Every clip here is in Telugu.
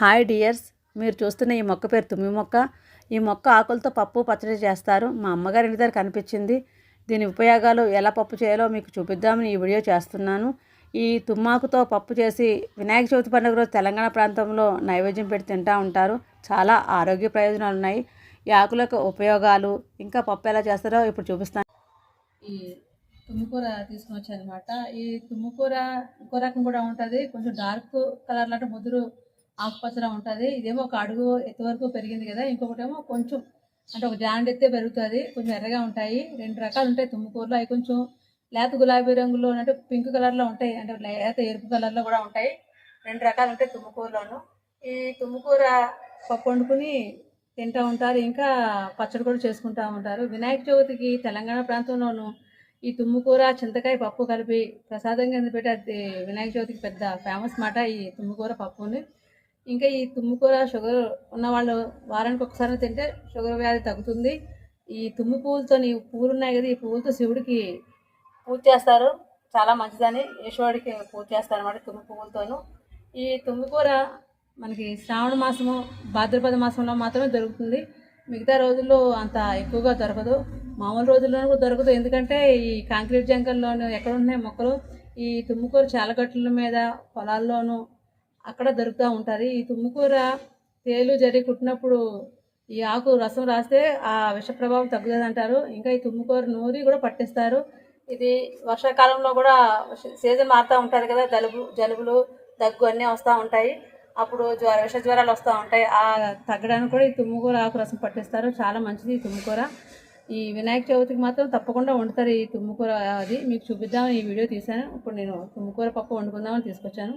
హాయ్ డియర్స్ మీరు చూస్తున్న ఈ మొక్క పేరు తుమ్మి మొక్క. ఈ మొక్క ఆకులతో పప్పు పచ్చడి చేస్తారు. మా అమ్మగారి ఇంటి దగ్గర కనిపించింది. దీని ఉపయోగాలు ఎలా పప్పు చేయాలో మీకు చూపిద్దామని ఈ వీడియో చేస్తున్నాను. ఈ తుమ్మాకుతో పప్పు చేసి వినాయక చవితి పండుగ రోజు తెలంగాణ ప్రాంతంలో నైవేద్యం పెట్టి తింటూ ఉంటారు. చాలా ఆరోగ్య ప్రయోజనాలు ఉన్నాయి. ఈ ఆకులకు ఉపయోగాలు ఇంకా పప్పు ఎలా చేస్తారో ఇప్పుడు చూపిస్తాను. ఈ తుమ్ముకూర తీసుకుని అనమాట ఈ తుమ్ముకూర ఇంకో రకం కూడా ఉంటుంది. కొంచెం డార్క్ కలర్ లాంటి ముదురు ఆకుపచ్చలా ఉంటుంది. ఇదేమో ఒక అడుగు ఎత్తు వరకు పెరిగింది కదా ఇంకొకటి ఏమో కొంచెం అంటే ఒక జాండ్ ఎత్తే పెరుగుతుంది. కొంచెం ఎర్రగా ఉంటాయి. రెండు రకాలు ఉంటాయి తుమ్ముకూరులో. అవి కొంచెం లేత గులాబీ రంగులో అంటే పింక్ కలర్లో ఉంటాయి. అంటే లేత ఎరుపు కలర్లో కూడా ఉంటాయి. రెండు రకాలు ఉంటాయి తుమ్ముకూరలోను. ఈ తుమ్ముకూర పప్పు వండుకుని తింటూ ఉంటారు. ఇంకా పచ్చడి కూడా చేసుకుంటూ ఉంటారు. వినాయక చవితికి తెలంగాణ ప్రాంతంలోను ఈ తుమ్ముకూర చింతకాయ పప్పు కలిపి ప్రసాదం కింద పెట్టి అది వినాయక చవితికి పెద్ద ఫేమస్ మాట ఈ తుమ్ముకూర పప్పుని. ఇంకా ఈ తుమ్ముకూర షుగర్ ఉన్న వాళ్ళు వారానికి ఒకసారి తింటే షుగర్ వ్యాధి తగ్గుతుంది. ఈ తుమ్ము పువ్వులతో ఈ పువ్వులు ఉన్నాయి కదా ఈ పువ్వులతో శివుడికి పూజ చేస్తారు. చాలా మంచిదని ఈశ్వరుడికి పూజ చేస్తారు అనమాట తుమ్ము పువ్వులతోనూ. ఈ తుమ్మికూర మనకి శ్రావణ మాసము భాద్రపద మాసంలో మాత్రమే దొరుకుతుంది. మిగతా రోజుల్లో అంత ఎక్కువగా దొరకదు. మామూలు రోజుల్లోనూ కూడా దొరకదు. ఎందుకంటే ఈ కాంక్రీట్ జంకల్లోనూ ఎక్కడ ఉంటున్నాయి మొక్కలు? ఈ తుమ్ముకూర చాలగట్ల మీద పొలాల్లోనూ అక్కడ దొరుకుతూ ఉంటుంది ఈ తుమ్ముకూర తేలు జరి కుట్టినప్పుడు ఈ ఆకు రసం రాస్తే ఆ విష ప్రభావం తగ్గుతుంది అంటారు ఇంకా ఈ తుమ్ముకూర నూరి కూడా పట్టిస్తారు. ఇది వర్షాకాలంలో కూడా సీజన్ మారుతూ ఉంటుంది కదా జలుబు జలుబులు దగ్గు అన్నీ వస్తూ ఉంటాయి. అప్పుడు జ్వర విష జ్వరాలు వస్తూ ఉంటాయి. ఆ తగ్గడానికి కూడా ఈ తుమ్ముకూర ఆకు రసం పట్టిస్తారు. చాలా మంచిది ఈ తుమ్ముకూర. ఈ వినాయక చవితికి మాత్రం తప్పకుండా వండుతారు ఈ తుమ్ముకూర అది. మీకు చూపిద్దామని ఈ వీడియో తీశాను. ఇప్పుడు నేను తుమ్ముకూర పప్పు వండుకుందామని తీసుకొచ్చాను.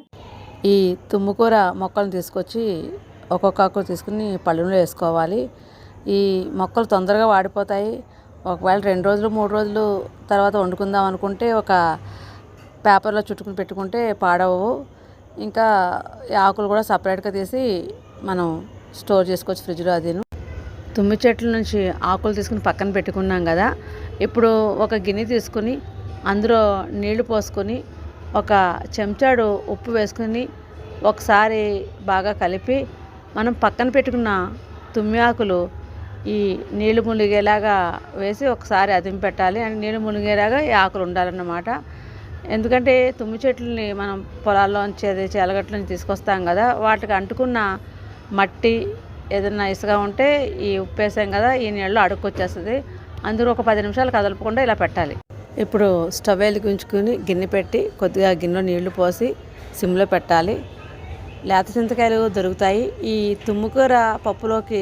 ఈ తుమ్ముకూర మొక్కలను తీసుకొచ్చి ఒక్కొక్క ఆకు తీసుకుని పళ్ళులో వేసుకోవాలి. ఈ మొక్కలు తొందరగా వాడిపోతాయి. ఒకవేళ రెండు రోజులు మూడు రోజులు తర్వాత వండుకుందాం అనుకుంటే ఒక పేపర్లో చుట్టుకుని పెట్టుకుంటే పాడవు ఇంకా ఈ ఆకులు కూడా సపరేట్గా తీసి మనం స్టోర్ చేసుకోవచ్చు ఫ్రిడ్జ్లో అదిను. తుమ్మి చెట్ల నుంచి ఆకులు తీసుకుని పక్కన పెట్టుకున్నాం కదా. ఇప్పుడు ఒక గిన్నె తీసుకుని అందులో నీళ్ళు పోసుకొని ఒక చెంచాడు ఉప్పు వేసుకుని ఒకసారి బాగా కలిపి మనం పక్కన పెట్టుకున్న తుమ్మి ఆకులు ఈ నీళ్ళు మునిగేలాగా వేసి ఒకసారి అదిమి పెట్టాలి. అండ్ నీళ్ళు మునిగేలాగా ఈ ఆకులు ఉండాలన్నమాట. ఎందుకంటే తుమ్మి చెట్లని మనం పొలాల్లోంచి అది చేలగట్ల నుంచి తీసుకొస్తాం కదా వాటికి అంటుకున్న మట్టి ఏదైనా ఇసుక ఉంటే ఈ ఉప్పు వేసాం కదా ఈ నీళ్ళు అడుక్కొచ్చేస్తుంది. అందులో ఒక పది నిమిషాలు కదలపకుండా ఇలా పెట్టాలి. ఇప్పుడు స్టవ్ వెలిగించుకుని గిన్నె పెట్టి కొద్దిగా గిన్నెలో నీళ్ళు పోసి సిమ్లో పెట్టాలి. లేత చింతకాయలు దొరుకుతాయి. ఈ తుమ్ముకూర పప్పులోకి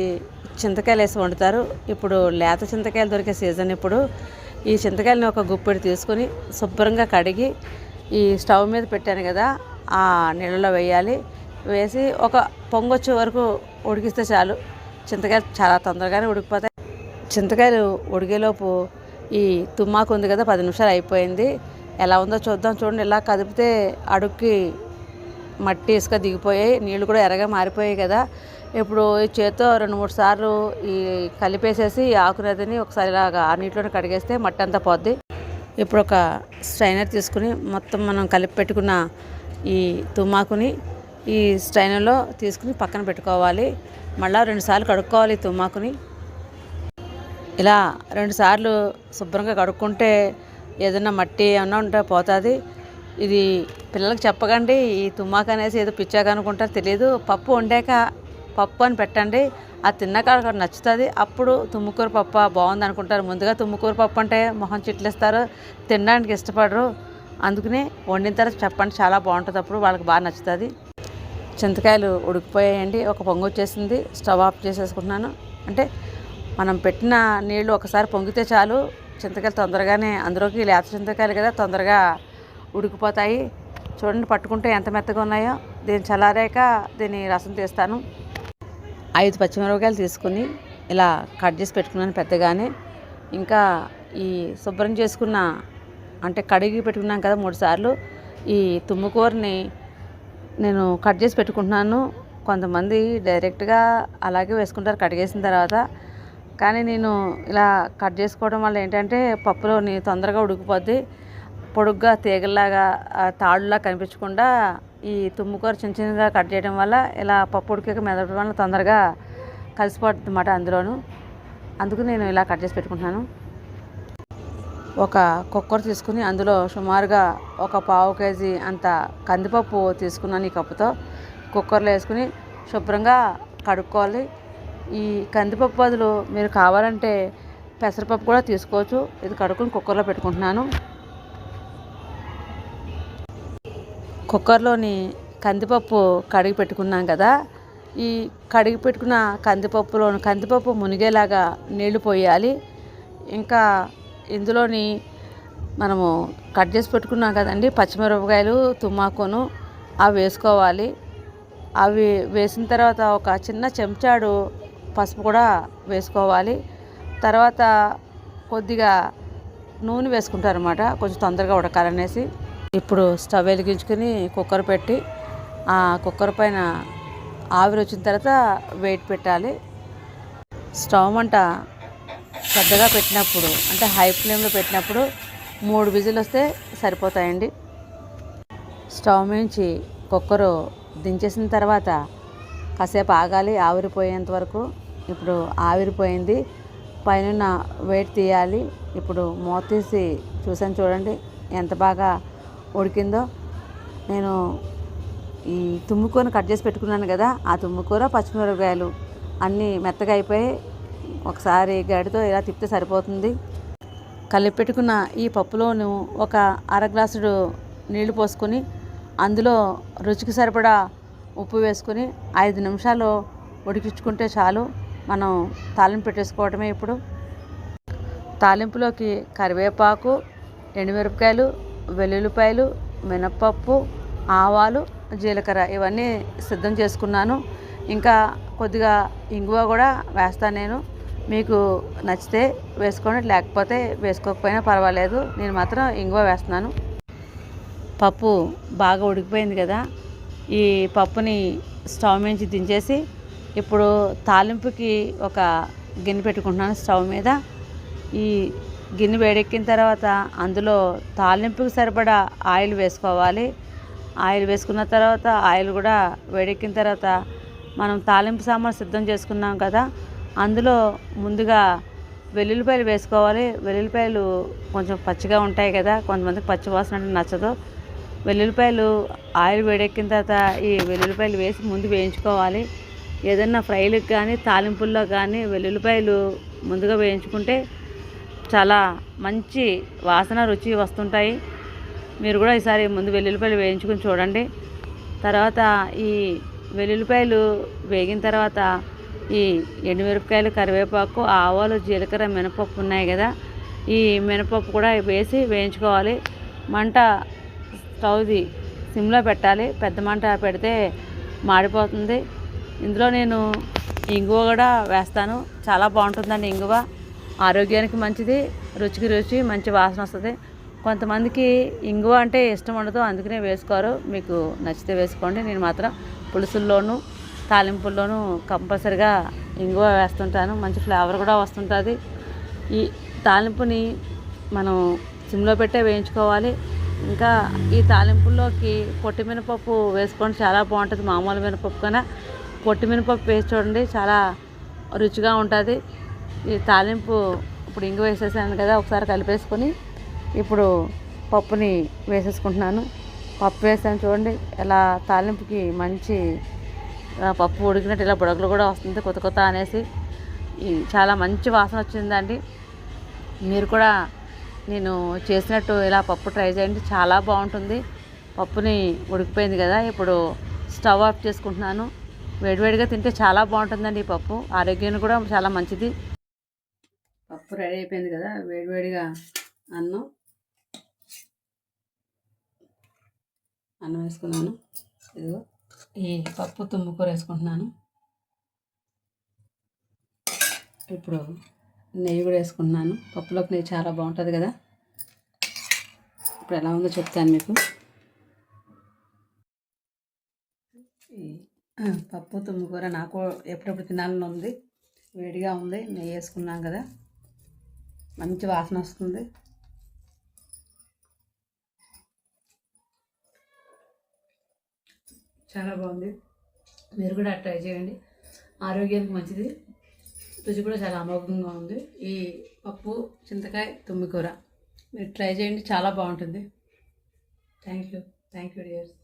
చింతకాయలు వేసి వండుతారు. ఇప్పుడు లేత చింతకాయలు దొరికే సీజన్ ఇప్పుడు. ఈ చింతకాయలని ఒక గుప్పెడు తీసుకొని శుభ్రంగా కడిగి ఈ స్టవ్ మీద పెట్టాను కదా ఆ నీళ్ళలో వేయాలి. వేసి ఒక పొంగొచ్చే వరకు ఉడికిస్తే చాలు. చింతకాయలు చాలా తొందరగానే ఉడికిపోతాయి. చింతకాయలు ఉడికేలోపు ఈ తుమ్మాకు ఉంది కదా పది నిమిషాలు అయిపోయింది. ఎలా ఉందో చూద్దాం. చూడండి ఇలా కదిపితే అడుక్కి మట్టి ఇసుక దిగిపోయాయి. నీళ్ళు కూడా ఎర్రగా మారిపోయాయి కదా. ఇప్పుడు ఈ చేతితో రెండు మూడు సార్లు ఈ కలిపేసేసి ఈ ఆకునదిని ఒకసారి ఇలాగా ఆ నీటిలోనే కడిగేస్తే మట్టి అంతా పోద్ది. ఇప్పుడు ఒక స్ట్రైనర్ తీసుకుని మొత్తం మనం కలిపి పెట్టుకున్న ఈ తుమ్మాకుని ఈ స్ట్రైనర్లో తీసుకుని పక్కన పెట్టుకోవాలి. మళ్ళీ రెండుసార్లు కడుక్కోవాలి ఈ తుమ్మాకుని. ఇలా రెండుసార్లు శుభ్రంగా కడుక్కుంటే ఏదైనా మట్టి ఏమన్నా ఉంటే పోతుంది. ఇది పిల్లలకు చెప్పకండి ఈ తుమ్మాకు అనేసి ఏదో పిచ్చాక అనుకుంటారు తెలియదు పప్పు వండాక పప్పు అని పెట్టండి అది తిన్నాక నచ్చుతుంది. అప్పుడు తుమ్ముకూర పప్పు బాగుంది అనుకుంటారు ముందుగా తుమ్ముకూర పప్పు అంటే మొహం చిట్లేస్తారు తినడానికి ఇష్టపడరు. అందుకని వండిన తర్వాత చెప్పండి చాలా బాగుంటుంది అప్పుడు వాళ్ళకి బాగా నచ్చుతుంది. చింతకాయలు ఉడికిపోయాయండి ఒక పొంగు వచ్చేసింది స్టవ్ ఆఫ్ చేసేసుకుంటున్నాను. అంటే మనం పెట్టిన నీళ్ళు ఒకసారి పొంగితే చాలు. చింతకాయలు తొందరగానే అందులోకి లేత చింతకాయలు కదా తొందరగా ఉడికిపోతాయి. చూడండి పట్టుకుంటే ఎంత మెత్తగా ఉన్నాయో. దీన్ని చల్లారాక దీన్ని రసం తీస్తాను. ఐదు పచ్చిమిరపకాయలు తీసుకుని ఇలా కట్ చేసి పెట్టుకున్నాను పెద్దగానే. ఇంకా ఈ శుభ్రం చేసుకున్న అంటే కడిగి పెట్టుకున్నాం కదా మూడు సార్లు ఈ తుమ్ముకూరని నేను కట్ చేసి పెట్టుకుంటున్నాను. కొంతమంది డైరెక్ట్గా అలాగే వేసుకుంటారు కడిగేసిన తర్వాత. కానీ నేను ఇలా కట్ చేసుకోవడం వల్ల ఏంటంటే పప్పులోని తొందరగా ఉడికిపోద్ది. పొడుగ్గా తీగల్లాగా తాడులా కనిపించకుండా ఈ తుమ్ముకూర చిన్న చిన్నగా కట్ చేయడం వల్ల ఇలా పప్పు ఉడికాక మెదపడం వల్ల తొందరగా కలిసిపోతుంది అన్నమాట అందులోను. అందుకు నేను ఇలా కట్ చేసి పెట్టుకుంటున్నాను. ఒక కుక్కర్ తీసుకుని అందులో సుమారుగా ఒక పావు కేజీ అంత కందిపప్పు తీసుకున్నాను ఈ కప్పుతో. కుక్కర్లో వేసుకుని శుభ్రంగా కడుక్కోవాలి. ఈ కందిపప్పు బదులు మీరు కావాలంటే పెసరపప్పు కూడా తీసుకోవచ్చు. ఇది కడుక్కుని కుక్కర్లో పెట్టుకుంటున్నాను. కుక్కర్లోని కందిపప్పు కడిగి పెట్టుకున్నాం కదా. ఈ కడిగి పెట్టుకున్న కందిపప్పులో కందిపప్పు మునిగేలాగా నీళ్ళు పోయాలి. ఇంకా ఇందులోని మనము కట్ చేసి పెట్టుకున్నాం కదండి పచ్చిమిరపకాయలు తుమ్మాకును అవి వేసుకోవాలి. అవి వేసిన తర్వాత ఒక చిన్న చెంచాడు పసుపు కూడా వేసుకోవాలి. తర్వాత కొద్దిగా నూనె వేసుకుంటారు అనమాట కొంచెం తొందరగా ఉడకాలనేసి. ఇప్పుడు స్టవ్ వెలిగించుకుని కుక్కర్ పెట్టి ఆ కుక్కర్ పైన ఆవిరి వచ్చిన తర్వాత వెయిట్ పెట్టాలి. స్టవ్ మంట పెద్దగా పెట్టినప్పుడు అంటే హై ఫ్లేమ్లో పెట్టినప్పుడు మూడు విజిల్ వస్తే సరిపోతాయండి. స్టవ్ నుంచి కుక్కరు దించేసిన తర్వాత కాసేపు ఆగాలి ఆవిరిపోయేంత వరకు. ఇప్పుడు ఆవిరిపోయింది. పైన వెయిట్ తీయాలి. ఇప్పుడు మూత తీసి చూసాను చూడండి ఎంత బాగా ఉడికిందో. నేను ఈ తుమ్ముకూర కట్ చేసి పెట్టుకున్నాను కదా ఆ తుమ్ముకూర పచ్చిమిరపకాయలు అన్నీ మెత్తగా అయిపోయి ఒకసారి గడితో ఇలా తిప్పితే సరిపోతుంది. కలిపి పెట్టుకున్న ఈ పప్పులోను ఒక అర గ్లాసుడు నీళ్ళు పోసుకొని అందులో రుచికి సరిపడా ఉప్పు వేసుకొని ఐదు నిమిషాలు ఉడికించుకుంటే చాలు. మనం తాలింపు పెట్టేసుకోవటమే ఇప్పుడు. తాలింపులోకి కరివేపాకు ఎండుమిరపకాయలు వెల్లుల్లిపాయలు మినప్పప్పు ఆవాలు జీలకర్ర ఇవన్నీ సిద్ధం చేసుకున్నాను. ఇంకా కొద్దిగా ఇంగువ కూడా వేస్తాను నేను. మీకు నచ్చితే వేసుకోండి లేకపోతే వేసుకోకపోయినా పర్వాలేదు. నేను మాత్రం ఇంగువ వేస్తున్నాను. పప్పు బాగా ఉడికిపోయింది కదా. ఈ పప్పుని స్టవ్ నుంచి దించేసి ఇప్పుడు తాలింపుకి ఒక గిన్నె పెట్టుకుంటున్నాను స్టవ్ మీద. ఈ గిన్నె వేడెక్కిన తర్వాత అందులో తాలింపుకి సరిపడా ఆయిల్ వేసుకోవాలి. ఆయిల్ వేసుకున్న తర్వాత ఆయిల్ కూడా వేడెక్కిన తర్వాత మనం తాలింపు సామాన్ సిద్ధం చేసుకున్నాం కదా అందులో ముందుగా వెల్లుల్లిపాయలు వేసుకోవాలి. వెల్లుల్లిపాయలు కొంచెం పచ్చిగా ఉంటాయి కదా కొంతమందికి పచ్చి వాసన అంటే నచ్చదు. వెల్లుల్లిపాయలు ఆయిల్ వేడెక్కిన తర్వాత ఈ వెల్లుల్లిపాయలు వేసి ముందు వేయించుకోవాలి. ఏదైనా ఫ్రైలకు కానీ తాలింపుల్లో కానీ వెల్లుల్లిపాయలు ముందుగా వేయించుకుంటే చాలా మంచి వాసన రుచి వస్తుంటాయి. మీరు కూడా ఈసారి ముందు వెల్లుల్లిపాయలు వేయించుకుని చూడండి. తర్వాత ఈ వెల్లుల్లిపాయలు వేగిన తర్వాత ఈ ఎండుమిరపకాయలు కరివేపాకు ఆవాలు జీలకర్ర మినపప్పు ఉన్నాయి కదా. ఈ మినపప్పు కూడా వేసి వేయించుకోవాలి. మంట స్టవ్ది సిమ్లో పెట్టాలి. పెద్ద మంట పెడితే మాడిపోతుంది. ఇందులో నేను ఇంగువ కూడా వేస్తాను. చాలా బాగుంటుందండి ఇంగువ. ఆరోగ్యానికి మంచిది రుచికి రుచి మంచి వాసన వస్తుంది. కొంతమందికి ఇంగువ అంటే ఇష్టం ఉండదు అందుకనే వేసుకోరు. మీకు నచ్చితే వేసుకోండి. నేను మాత్రం పులుసుల్లోనూ తాలింపుల్లోనూ కంపల్సరిగా ఇంగువ వేస్తుంటాను. మంచి ఫ్లేవర్ కూడా వస్తుంటుంది. ఈ తాలింపుని మనం సిమ్లో పెట్టే వేయించుకోవాలి. ఇంకా ఈ తాలింపుల్లోకి పొట్టి మినపప్పు వేసుకోండి. చాలా బాగుంటుంది. మామూలు మినపప్పు కన్నా పొట్టి మినపప్పు వేసి చూడండి చాలా రుచిగా ఉంటుంది. ఈ తాలింపు ఇప్పుడు ఇంగు వేసేసాను కదా ఒకసారి కలిపేసుకొని ఇప్పుడు పప్పుని వేసేసుకుంటున్నాను. పప్పు వేసాను చూడండి ఎలా తాలింపుకి మంచి పప్పు ఉడికినట్టు ఇలా బుడగలు కూడా వస్తుంది కొత్త కొత్త అనేసి. చాలా మంచి వాసన వచ్చిందండి. మీరు కూడా నేను చేసినట్టు ఇలా పప్పు ట్రై చేయండి చాలా బాగుంటుంది. పప్పుని ఉడికిపోయింది కదా ఇప్పుడు స్టవ్ ఆఫ్ చేసుకుంటున్నాను. వేడివేడిగా తింటే చాలా బాగుంటుందండి ఈ పప్పు. ఆరోగ్యానికి కూడా చాలా మంచిది. పప్పు రెడీ అయిపోయింది కదా వేడివేడిగా అన్నం. అన్నం వేసుకున్నాను. ఇదిగో ఈ పప్పు తుమ్ముకూర వేసుకుంటున్నాను. ఇప్పుడు నెయ్యి కూడా వేసుకుంటున్నాను. పప్పులోకి నెయ్యి చాలా బాగుంటుంది కదా. ఇప్పుడు ఎలా ఉందో చెప్తాను మీకు ఈ ఆ, పప్పు తుమ్ముకూర నాకు ఎప్పుడెప్పుడు తినాలని ఉంది. వేడిగా ఉంది. నెయ్యి వేసుకున్నాం కదా. మంచి వాసన వస్తుంది. చాలా బాగుంది. మీరు కూడా ట్రై చేయండి. ఆరోగ్యానికి మంచిది. రుచి కూడా చాలా అమోఘంగా ఉంది. ఈ పప్పు చింతకాయ తుమ్మికూర మీరు ట్రై చేయండి. చాలా బాగుంటుంది. Thank you thank you dears